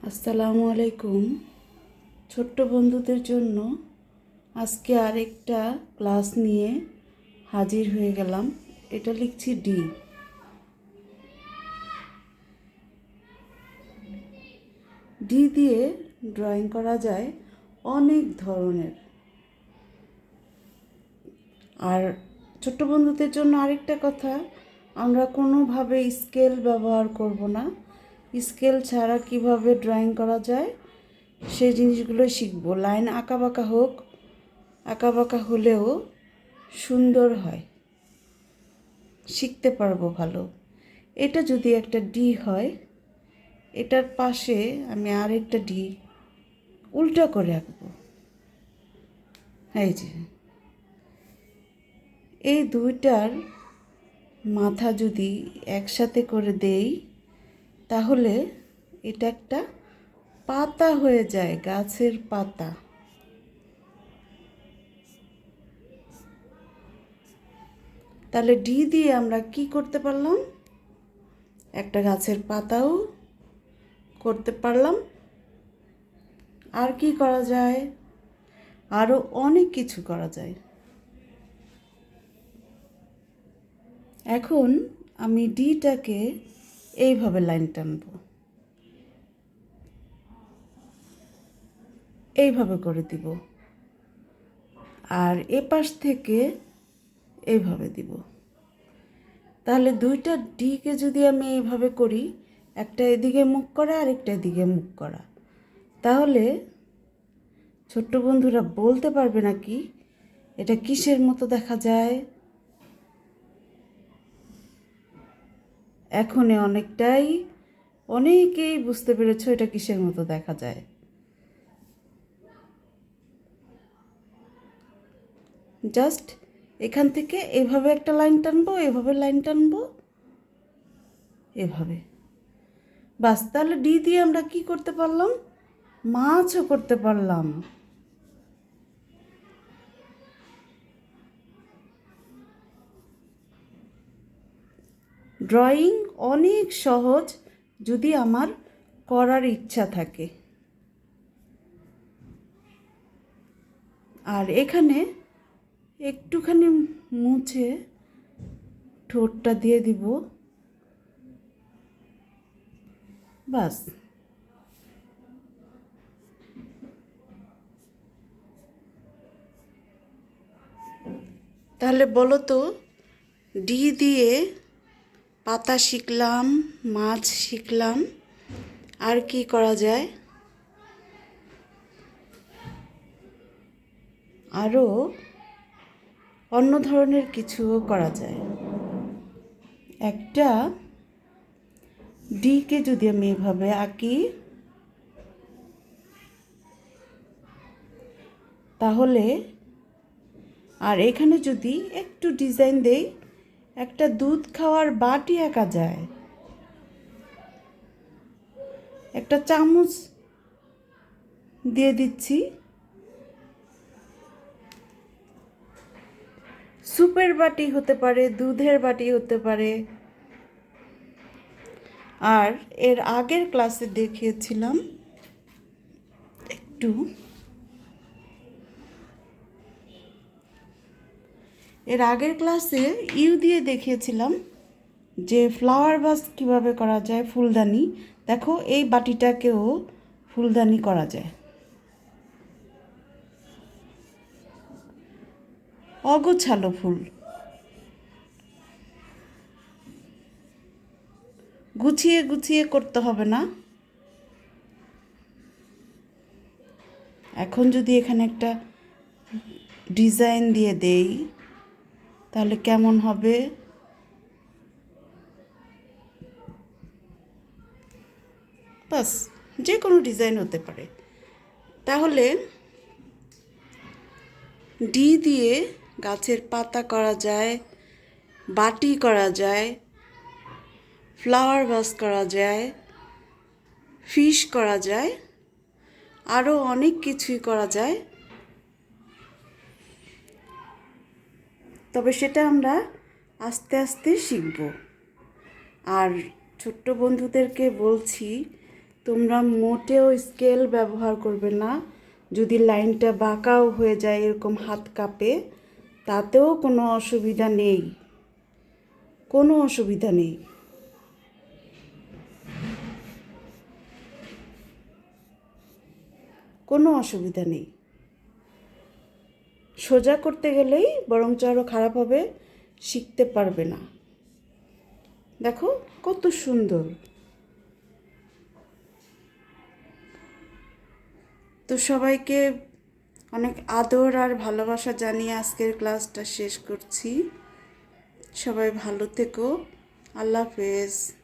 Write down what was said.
আসসালামু আলাইকুম। ছোট্ট বন্ধুদের জন্য আজকে আরেকটা ক্লাস নিয়ে হাজির হয়ে গেলাম। এটা লিখছি ডি ডি দিয়ে ড্রয়িং করা যায় অনেক ধরনের। আর ছোট্ট বন্ধুদের জন্য আরেকটা কথা, আমরা কোনোভাবে স্কেল ব্যবহার করব না। স্কেল ছাড়া কীভাবে ড্রয়িং করা যায়, সেই জিনিসগুলো শিখব। লাইন আঁকা বাঁকা হোক আঁকা বাঁকা হলেও সুন্দর হয়। শিখতে পারব ভালো। এটা যদি একটা ডি হয়, এটার পাশে আমি আরেকটা ডি উল্টা করে আঁকবো। এই যে। এই দুইটার মাথা যদি একসাথে করে দেই তাহলে এটা একটা পাতা হয়ে যায়, গাছের পাতা। তাহলে ডি দিয়ে আমরা কি করতে পারলাম? একটা গাছের পাতাও করতে পারলাম। আর কি করা যায়? আরও অনেক কিছু করা যায়। এখন আমি ডিটাকে এইভাবে লাইন টানব। এইভাবে করে দিব। আর এ পাশ থেকে এইভাবে দিব। তাহলে দুইটা ডিকে যদি আমি এইভাবে করি, একটা এদিকে মুখ করা আর একটা এদিকে মুখ করা। তাহলে ছোট্ট বন্ধুরা বলতে পারবে নাকি এটা কিসের মতো দেখা যায়? এখনে অনেকটাই, অনেকেই বুঝতে পেরেছ এটা কিসের মতো দেখা যায়। জাস্ট এখান থেকে এভাবে একটা লাইন টানবো, এভাবে লাইন টানবো, এভাবে। বাস, তাহলে ডি দিয়ে আমরা কি করতে পারলাম? মাছও করতে পারলাম। ড্রয়িং অনেক সহজ যদি আমার করার ইচ্ছা থাকে। আর এখানে একটুখানি মুছে ঠোঁটটা দিয়ে দিব। বাস। তাহলে বলো তো, ডি দিয়ে পাতা শিখলাম, মাছ শিখলাম। আর কি করা যায়? আরও অন্য ধরনের কিছুও করা যায়। একটা, ডিকে যদি আমি এভাবে আঁকি, তাহলে, আর এখানে যদি একটু ডিজাইন দেই একটা দুধ খাওয়ার বাটি আঁকা যায়। একটা চামচ দিয়ে দিচ্ছি। সুপের বাটি হতে পারে, দুধের বাটি হতে পারে। আর এর আগের ক্লাসে দেখিয়েছিলাম একটু। এর আগের ক্লাসে ইউ দিয়ে দেখিয়েছিলাম যে ফ্লাওয়ার ভাস কীভাবে করা যায় ফুলদানি। দেখো, এই বাটিটাকেও ফুলদানি করা যায়। অগোছালো ফুল। গুছিয়ে গুছিয়ে করতে হবে না। এখন যদি এখানে একটা ডিজাইন দিয়ে দেই তাহলে কেমন হবে? বাস, যে কোনো ডিজাইন হতে পারে। তাহলে ডি দিয়ে গাছের পাতা করা যায়, বাটি করা যায় ফ্লাওয়ার ভাস করা যায় ফিশ করা যায় আরও অনেক কিছুই করা যায়। তবে সেটা আমরা আস্তে আস্তে শিখব। আর ছোট্ট বন্ধুদেরকে বলছি, তোমরা মোটেও স্কেল ব্যবহার করবে না। যদি লাইনটা বাঁকাও হয়ে যায় এরকম হাত কাঁপে, তাতেও কোনো অসুবিধা নেই। কোনো অসুবিধা নেই। কোনো অসুবিধা নেই। সোজা করতে গেলেই বরঞ্চ আরও খারাপ হবে, শিখতে পারবে না। দেখো কত সুন্দর। তো সবাইকে অনেক আদর আর ভালোবাসা জানিয়ে আজকের ক্লাসটা শেষ করছি। সবাই ভালো থেকো। আল্লাহ হাফেজ।